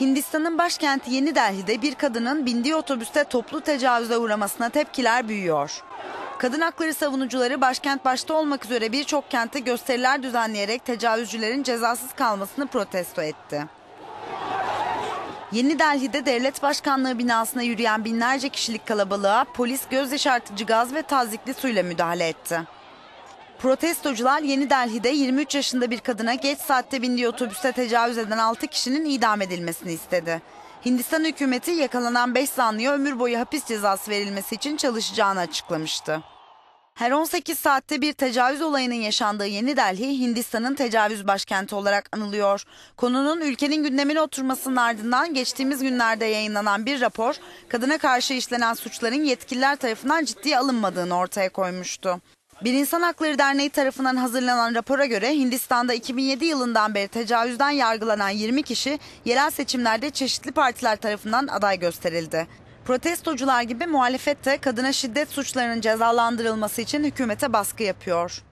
Hindistan'ın başkenti Yeni Delhi'de bir kadının bindiği otobüste toplu tecavüze uğramasına tepkiler büyüyor. Kadın hakları savunucuları başkent başta olmak üzere birçok kentte gösteriler düzenleyerek tecavüzcülerin cezasız kalmasını protesto etti. Yeni Delhi'de devlet başkanlığı binasına yürüyen binlerce kişilik kalabalığa polis göz yaşartıcı gaz ve tazikli suyla müdahale etti. Protestocular Yeni Delhi'de 23 yaşında bir kadına geç saatte bindiği otobüste tecavüz eden 6 kişinin idam edilmesini istedi. Hindistan hükümeti yakalanan 5 zanlıya ömür boyu hapis cezası verilmesi için çalışacağını açıklamıştı. Her 18 saatte bir tecavüz olayının yaşandığı Yeni Delhi, Hindistan'ın tecavüz başkenti olarak anılıyor. Konunun ülkenin gündemine oturmasının ardından geçtiğimiz günlerde yayınlanan bir rapor, kadına karşı işlenen suçların yetkililer tarafından ciddiye alınmadığını ortaya koymuştu. Bir İnsan Hakları Derneği tarafından hazırlanan rapora göre Hindistan'da 2007 yılından beri tecavüzden yargılanan 20 kişi yerel seçimlerde çeşitli partiler tarafından aday gösterildi. Protestocular gibi muhalefet de kadına şiddet suçlarının cezalandırılması için hükümete baskı yapıyor.